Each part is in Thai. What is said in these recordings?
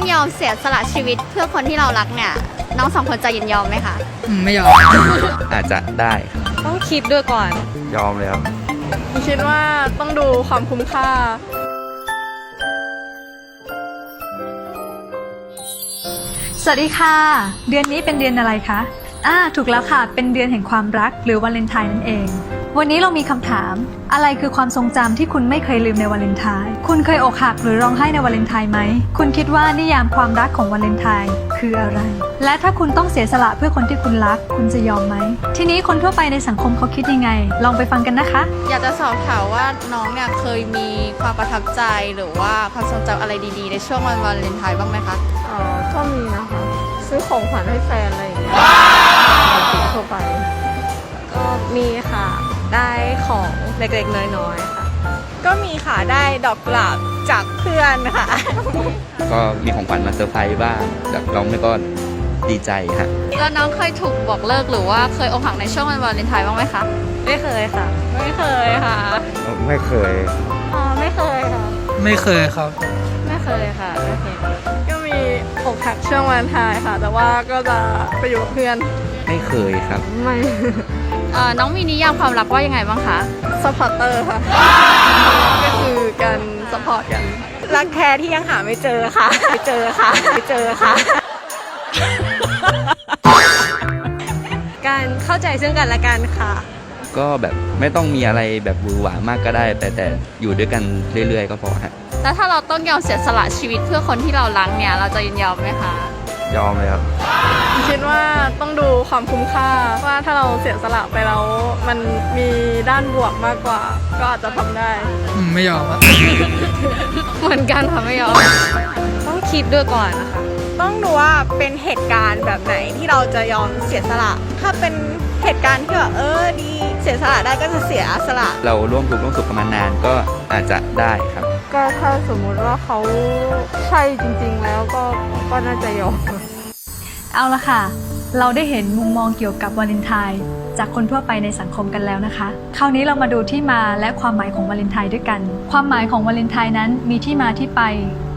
ต้องยอมเสียสละชีวิตเพื่อคนที่เรารักเนี่ย น้องสองคนจะยินยอมไหมคะอืมไม่ยอม อาจจะได้ครับต้องคิดด้วยก่อน ยอมเลยครับคิดว่าต้องดูความคุ้มค่า สวัสดีค่ะ เดือนนี้เป็นเดือนอะไรคะ อ่าถูกแล้วค่ะ เป็นเดือนแห่งความรักหรือวาเลนไทน์นั่นเอง วันนี้เรามีคำถาม อะไรคือความทรงจำที่คุณไม่เคยลืมในวาเลนไทน์ คุณเคยอกหักหรือร้องไห้ในวาเลนไทน์ไหม คุณคิดว่านิยามความรักของวาเลนไทน์คืออะไร และถ้าคุณต้องเสียสละเพื่อคนที่คุณรัก คุณจะยอมไหม ทีนี้คนทั่วไปในสังคมเขาคิดยังไง ลองไปฟังกันนะคะ อยากจะสอบถามว่าน้องเนี่ยเคยมีความประทับใจหรือว่าความทรงจำอะไรดีๆ ในช่วงวันวาเลนไทน์บ้างไหมคะ เอ่อก็มีนะคะ ซื้อของขวัญให้แฟนอะไรอย่างเงี้ย ทั่วไป ก็มีค่ะ ได้ของเล็กๆ น้อยๆ ค่ะ ก็มีค่ะ ได้ดอกกุหลาบจากเพื่อนค่ะ ก็มีของขวัญมาเซอร์ไพรส์บ้างจากน้องนี่ก็ดีใจฮะแล้วน้องเคยถูกบอกเลิกหรือว่าเคยอกหักในช่วงวันวาเลนไทน์บ้างไหมคะ ไม่เคยค่ะ ไม่เคยค่ะ ไม่เคย อ๋อ ไม่เคยค่ะ ไม่เคยครับ ไม่เคยค่ะ ไม่เคยก็มี อกหักช่วงวันไทายค่ะ แต่ว่าก็จะไปอยู่กับเพื่อน ไม่เคยครับ ไม่ เอ่อน้องมีนิยามความรักว่ายังไงบ้างคะสปอร์เตอร์ค่ะ ก็คือการสปอร์ตกัน รักแท้ที่ยังหาไม่เจอค่ะ ไม่เจอค่ะ ไม่เจอค่ะ การเข้าใจซึ่งกันและกันค่ะ ก็แบบไม่ต้องมีอะไรแบบหวือหวามากก็ได้ แต่แต่อยู่ด้วยกันเรื่อยๆ ก็พอฮะ แล้วถ้าเราต้องยอมเสียสละชีวิตเพื่อคนที่เรารักเนี่ย เราจะยินยอมไหมคะ ยอมเลยครับ คิดว่าต้องดูความคุ้มค่าว่าถ้าเราเสียสละไปแล้วมันมีด้านบวกมากกว่า ก็อาจจะทำได้ อืมไม่ยอมอะ เหมือนกันค่ะไม่ยอม ต้องคิดด้วยก่อนนะคะ ต้องดูว่าเป็นเหตุการณ์แบบไหนที่เราจะยอมเสียสละ ถ้าเป็นเหตุการณ์ที่แบบเออดี เสียสละได้ก็จะเสียสละ เราร่วมทุกข์ร่วมสุขกันมานานก็อาจจะได้ครับ ก็ถ้าสมมุติว่าเขาใช่จริงๆแล้วก็ก็น่าจะยอมเอาละค่ะ เราได้เห็นมุมมองเกี่ยวกับวาเลนไทน์จากคนทั่วไปในสังคมกันแล้วนะคะ คราวนี้เรามาดูที่มาและความหมายของวาเลนไทน์ด้วยกัน ความหมายของวาเลนไทน์นั้นมีที่มาที่ไป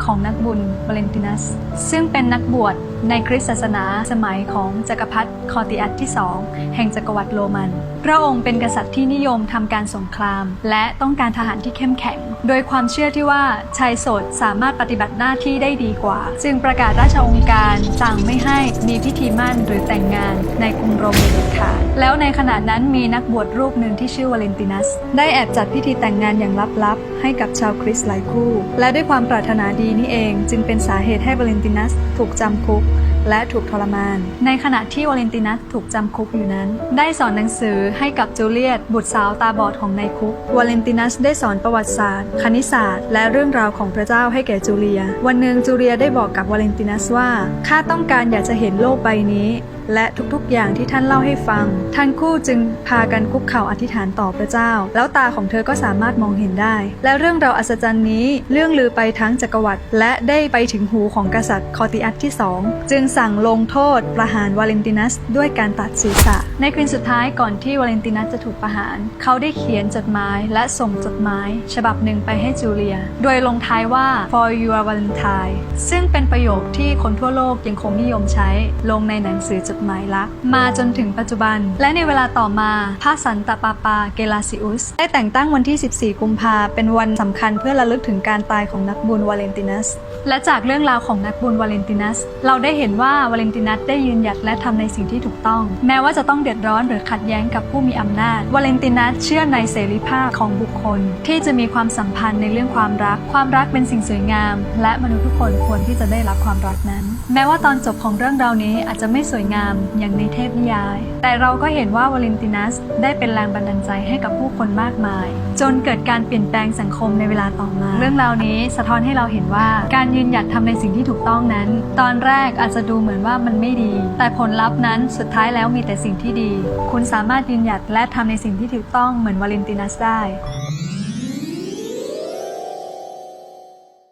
ของนักบุญวาเลนตินัส ซึ่งเป็นนักบวช ในคริสตศาสนาสมัยของจักรพรรดิคอติอัสที่2แห่งจักรวรรดิโรมัน พระองค์เป็นกษัตริย์ที่นิยมทำการสงคราม และต้องการทหารที่เข้มแข็ง โดยความเชื่อที่ว่าชายโสดสามารถปฏิบัติหน้าที่ได้ดีกว่า จึงประกาศราชองค์การสั่งไม่ให้มีพิธีมั่นหรือแต่งงานในกรุงโรมโดยเด็ดขาดแล้วในขณะนั้นมีนักบวชรูปหนึ่งที่ชื่อวาเลนตินัส ได้แอบจัดพิธีแต่งงานอย่างลับๆ ให้กับชาวคริสต์หลายคู่ และด้วยความปรารถนาดีนี่เอง จึงเป็นสาเหตุให้วาเลนตินัสถูกจำคุก และถูกทรมาน ในขณะที่วาเลนตินัสถูกจำคุกอยู่นั้น ได้สอนหนังสือให้กับจูเลียต บุตรสาวตาบอดของนายคุก วาเลนตินัสได้สอนประวัติศาสตร์ คณิตศาสตร์ และเรื่องราวของพระเจ้าให้แก่จูเลีย วันหนึ่งจูเลียได้บอกกับวาเลนตินัสว่า ข้าต้องการอยากจะเห็นโลกใบนี้ และทุกๆอย่างที่ท่านเล่าให้ฟัง ทั้งคู่จึงพากันคุกเข่าอธิษฐานต่อพระเจ้า แล้วตาของเธอก็สามารถมองเห็นได้ และเรื่องราวอัศจรรย์นี้เรื่องลือไปทั้งจักรวรรดิและได้ไปถึงหูของกษัตริย์คอติอัสที่2จึงสั่งลงโทษประหารวาเลนตินัสด้วยการตัดศีรษะ ในคืนสุดท้ายก่อนที่วาเลนตินัสจะถูกประหาร เขาได้เขียนจดหมายและส่งจดหมาย ฉบับหนึ่งไปให้จูเลีย โดยลงท้ายว่า for your valentine ซึ่งเป็นประโยคที่คนทั่วโลกยังคงนิยมใช้ ลงในหนังสือจดหมายรัก มาจนถึงปัจจุบัน และในเวลาต่อมาพระสันตะปาปาเกลาซิอุส ได้แต่งตั้งวันที่ 14 กุมภาเป็นวันสำคัญเพื่อระลึกถึงการตายของนักบุญวาเลนตินัส และจากเรื่องราวของนักบุญวาเลนตินัส เราได้เห็นว่าว่าวาเลนตินัสได้ยืนหยัดและทำในสิ่งที่ถูกต้อง แม้ว่าจะต้องเดือดร้อนหรือขัดแย้งกับผู้มีอำนาจ วาเลนตินัสเชื่อในเสรีภาพของบุคคล ที่จะมีความสัมพันธ์ในเรื่องความรัก ความรักเป็นสิ่งสวยงาม และมนุษย์ทุกคนควรที่จะได้รับความรักนั้น แม้ว่าตอนจบของเรื่องราวนี้อาจจะไม่สวยงามอย่างในเทพนิยาย แต่เราก็เห็นว่าวาเลนตินัสได้เป็นแรงบันดาลใจให้กับผู้คนมากมาย จนเกิดการเปลี่ยนแปลงสังคมในเวลาต่อมา เรื่องราวนี้สะท้อนให้เราเห็นว่าการยืนหยัดทำในสิ่งที่ถูกต้องนั้น ตอนแรกอาจจะดูเหมือนว่ามันไม่ดี แต่ผลลัพธ์นั้นสุดท้ายแล้วมีแต่สิ่งที่ดี คุณสามารถยืนหยัดและทำในสิ่งที่ถูกต้องเหมือนวาเลนตินัสได้